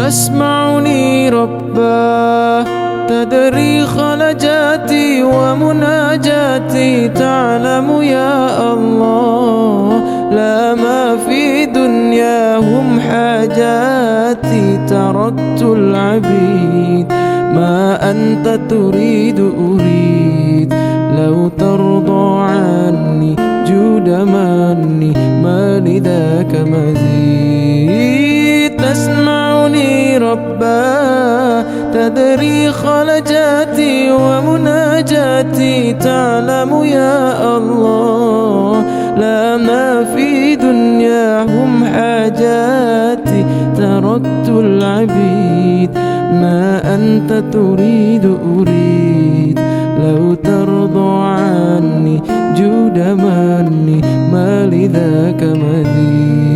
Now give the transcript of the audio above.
تسمعني رباه تدري خلجاتي ومناجاتي. تعلم يا الله لا ما في دنياهم حاجاتي. تركت العبيد ما أنت تريد أريد. لو ترضى عني جود مني ما لذاك مزيد. تسمعني رباه تدري خلجاتي ومناجاتي. تعلم يا الله لا ما في دنياهم حاجاتي. تركت العبيد ما أنت تريد أريد. لو ترضى عني جود مني ما لذاك مديد.